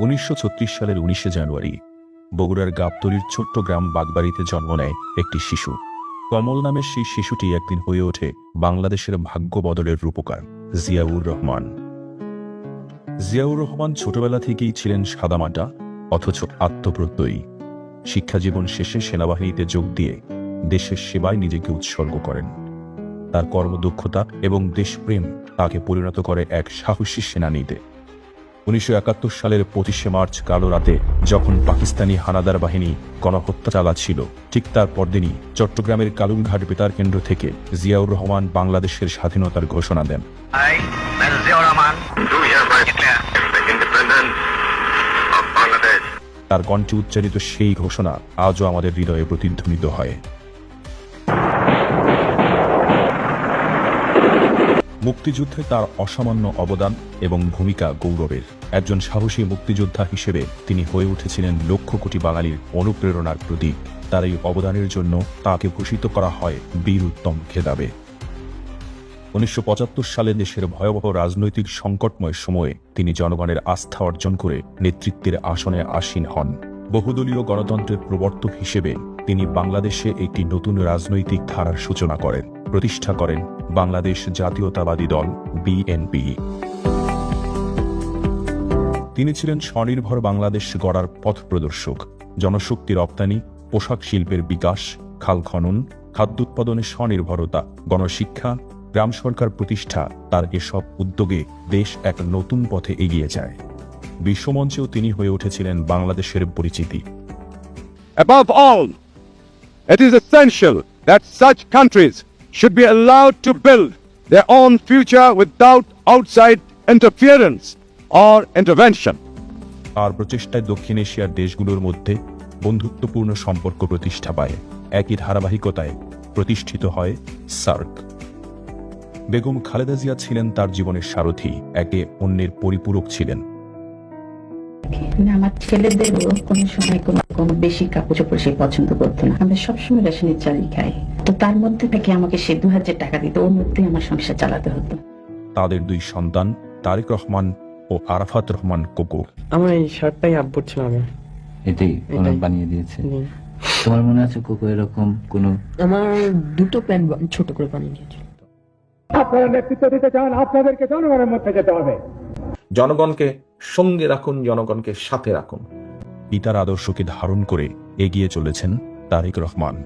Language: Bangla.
উনিশশো ছত্রিশ সালের উনিশে জানুয়ারি, বগুড়ার গাবতলির ছোট্ট গ্রাম বাগবাড়িতে জন্ম নেয় একটি শিশু। কমল নামের সেই শিশুটি একদিন হয়ে ওঠে বাংলাদেশের ভাগ্য বদলের রূপকার, জিয়াউর রহমান। জিয়াউর রহমান ছোটবেলা থেকেই ছিলেন সাদামাটা, অথচ আত্মপ্রত্যয়ী। শিক্ষাজীবন শেষে সেনাবাহিনীতে যোগ দিয়ে দেশের সেবায় নিজেকে উৎসর্গ করেন। তার কর্মদক্ষতা এবং দেশপ্রেম তাকে পরিণত করে এক সাহসী সেনানীতে। উনিশশো একাত্তর সালের পঁচিশে মার্চ কালো রাতে যখন পাকিস্তানি হানাদার বাহিনী গণহত্যা চালাচ্ছিল ঠিক তার পরদিনই চট্টগ্রামের কালুরঘাট বেতার কেন্দ্র থেকে জিয়াউর রহমান বাংলাদেশের স্বাধীনতার ঘোষণা দেন. তার কণ্ঠে উচ্চারিত সেই ঘোষণা আজও আমাদের হৃদয়ে প্রতিধ্বনিত হয় মুক্তিযুদ্ধে তার অসামান্য অবদান এবং ভূমিকা গৌরবের। একজন সাহসী মুক্তিযোদ্ধা হিসেবে তিনি হয়ে উঠেছিলেন লক্ষ কোটি বাঙালির অনুপ্রেরণার প্রতীক। তার এই অবদানের জন্য তাকে ভূষিত করা হয় বীর উত্তম খেতাবে। উনিশশো সালে দেশের ভয়াবহ রাজনৈতিক সংকটময় সময়ে তিনি জনগণের আস্থা অর্জন করে নেতৃত্বের আসনে আসীন হন। বহুদলীয় গণতন্ত্রের প্রবর্তক হিসেবে তিনি বাংলাদেশে একটি নতুন রাজনৈতিক ধারার সূচনা করেন। প্রতিষ্ঠা করেন বাংলাদেশ জাতীয়তাবাদী দল বিএনপি তিনি ছিলেন স্বনির্ভর বাংলাদেশ গড়ার পথ প্রদর্শক জনশক্তি রপ্তানি পোশাক শিল্পের বিকাশ খাল খনন খাদ্য উৎপাদনে স্বনির্ভরতা গণশিক্ষা গ্রাম সরকার প্রতিষ্ঠা তার এসব উদ্যোগে দেশ এক নতুন পথে এগিয়ে যায়। বিশ্বমঞ্চেও তিনি হয়ে উঠেছিলেন বাংলাদেশের পরিচিতি। Above all, it is essential that such countries should be allowed to build their own future without outside interference or intervention. তার প্রচেষ্টায় দক্ষিণ এশিয়ার দেশগুলোর মধ্যে বন্ধুত্বপূর্ণ সম্পর্ক প্রতিষ্ঠা পায়। একই ধারাবাহিকতায় প্রতিষ্ঠিত হয় সার্ক। বেগম খালেদা জিয়া ছিলেন তার জীবনের সারথি একে অন্যের পরিপূরক ছিলেন। আমার ছেলেদেরও কোনো সময় কোনো কোনো বেশি কাপড় চোপড় সে পছন্দ করতো না। আমরা সবসময় রেশনের চালই খাই। তো তার মধ্যে থেকে আমাকে সে দু হাজার টাকা দিত ওর মধ্যে আমার সংসার চালাতে হতো। তাদের দুই সন্তান তারেক রহমান ও আরাফাত রহমান কোকো। আমার এই শার্টটাই আব্বুর ছিল আমি এটাই ওনার বানিয়ে দিয়েছে। তোমার মনে আছে কোকো এরকম কোনো আমার দুটো প্যান্ট ছোট করে বানিয়ে দিয়েছিল। আপনারা নেতৃত্ব দিতে চান আপনাদেরকে জনগণের মধ্যে যেতে হবে। জনগণকে সঙ্গে রাখুন জনগণকে সাথে রাখুন। পিতার আদর্শকে ধারণ করে এগিয়ে চলেছেন তারেক রহমান।